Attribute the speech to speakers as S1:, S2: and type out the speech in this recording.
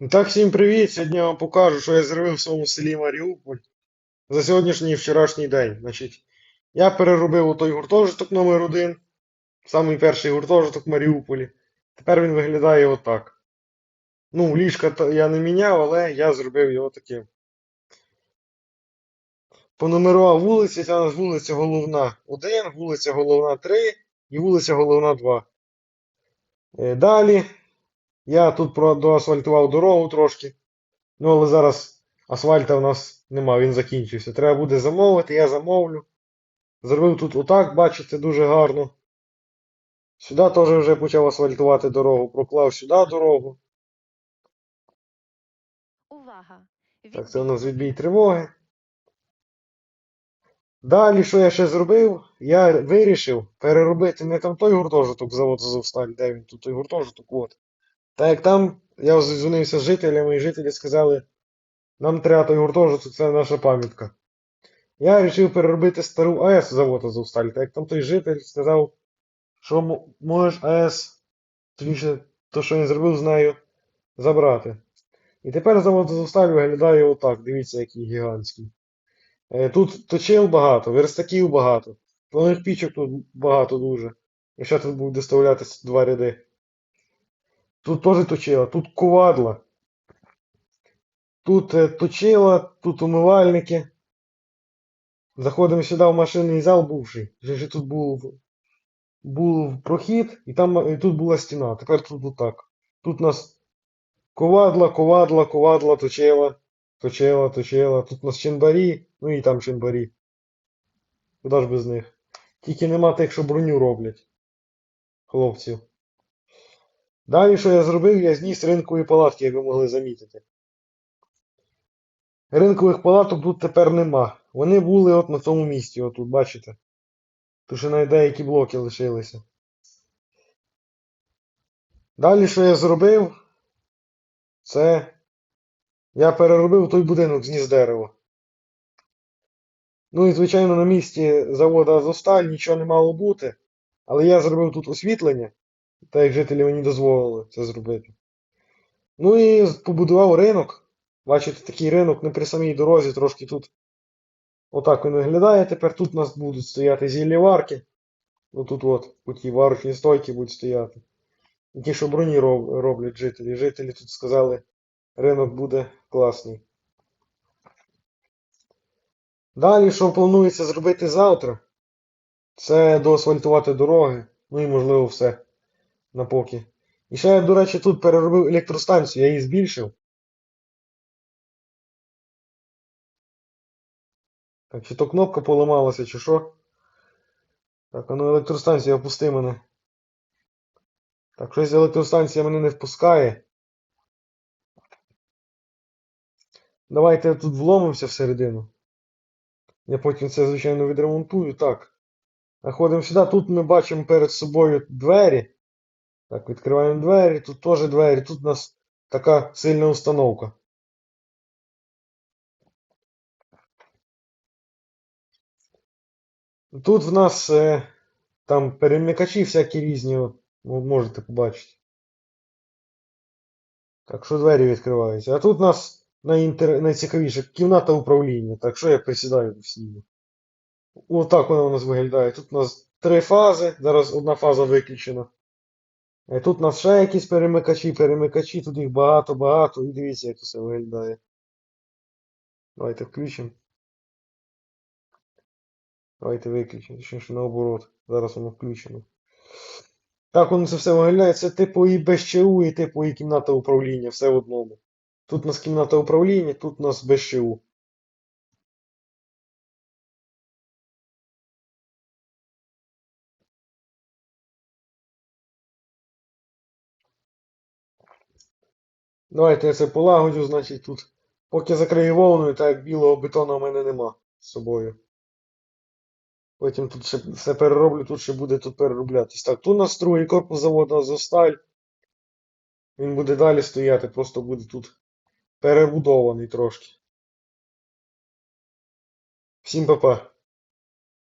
S1: Ну Так, всім привіт! Сьогодні я вам покажу, що я зробив в своєму селі Маріуполь за сьогоднішній і вчорашній день. Значить, я переробив той гуртожиток номер 1 самий перший гуртожиток в Маріуполі. Тепер він виглядає отак. Ну, ліжка я не міняв, але я зробив його таким. Понумерував вулиці, це у нас вулиця Головна 1, вулиця Головна 3 і вулиця Головна 2. Е, Далі я тут доасфальтував дорогу трошки. Ну, але зараз асфальта в нас нема, він закінчився. Треба буде замовити, я замовлю. Зробив тут отак, бачите, дуже гарно. Сюди теж вже почав асфальтувати дорогу, проклав сюди дорогу.
S2: Увага!
S1: Так, це у нас відбій тривоги. Далі, що я ще зробив? Я вирішив переробити не там той гуртожиток заводу Азовсталь, де він тут той гуртожиток, от. Так як там я дзвонився з жителями, і жителі сказали, нам треба той гуртожиток, це наша пам'ятка. Я вирішив переробити стару АЕС завод Азовсталь, так як там той житель сказав, що можеш АЕС, точніше, то, що він зробив з нею, забрати. І тепер завод Азовсталь виглядає отак, дивіться, який гігантський. Е, Тут точил багато, верстаків багато, плавних пічок тут багато дуже. Ще тут будуть доставлятися два ряди. Тут теж точила, тут ковадла. Тут е, точила, тут умивальники. Заходимо сюди в машинний зал бувший. Вже тут був, був прохід, і там і тут була стіна. Тепер тут отак. Тут у нас ковадла, ковадла, ковадла, точила, точила, точила. Тут у нас чинбарі, ну і там чинбарі. Куди ж без них? Тільки нема тих, що броню роблять. Хлопців. Далі, що я зробив, я зніс ринкові палатки, як ви могли замітити. Ринкових палаток тут тепер нема. Вони були от на цьому місці, отут, бачите? Тут ще навіть деякі блоки лишилися. Далі, що я зробив, це я переробив той будинок зніс дерева. Ну і, звичайно, на місці заводу Азовсталь нічого не мало бути. Але я зробив тут освітлення, так як жителі мені дозволили це зробити. Ну і побудував ринок. Бачите, такий ринок не при самій дорозі, трошки тут. Отак він виглядає. Тепер тут у нас будуть стояти зіллєварки. Ну тут от, по тій варочній стойки будуть стояти. І ті, що броні роб- роблять жителі. Жителі тут сказали, ринок буде класний. Далі, що планується зробити завтра, це доасфальтувати дороги, ну і можливо все на поки. І ще я, до речі, тут переробив електростанцію, я її збільшив. Так, чи то кнопка поламалася, чи що? Так, а ну електростанція опусти мене. Так, щось електростанція мене не впускає. Давайте тут вломимося всередину. Я потім це, звичайно, відремонтую. Так. Заходимо сюди. Тут ми бачимо перед собою двері. Так, відкриваємо двері. Тут теж двері. Тут у нас така сильна установка. Тут в нас е, там перемикачі всякі різні, ви можете побачити. Так що двері відкриваються. А тут у нас найінтер... найцікавіше кімната управління. Так що я присідаю постійно. Отак вона у нас виглядає. Тут у нас три фази. Зараз одна фаза виключена. Е, Тут у нас ще якісь перемикачі, перемикачі, тут їх багато-багато. І дивіться, як це виглядає. Давайте включимо. Давайте виключимо. Точніше наоборот. Зараз воно включено. Так воно це все виглядає. Це типу і БЩУ, і типу і кімната управління. Все в одному. Тут у нас кімната управління, тут у нас БЩУ. Давайте я це полагодю, значить тут. Поки закрию вовною, так як білого бетону у мене нема з собою. Потім тут ще все перероблю, тут ще буде тут перероблятись. Так, тут у нас другий корпус заводу Азовсталь. Він буде далі стояти, просто буде тут перебудований трошки. Всім па-па.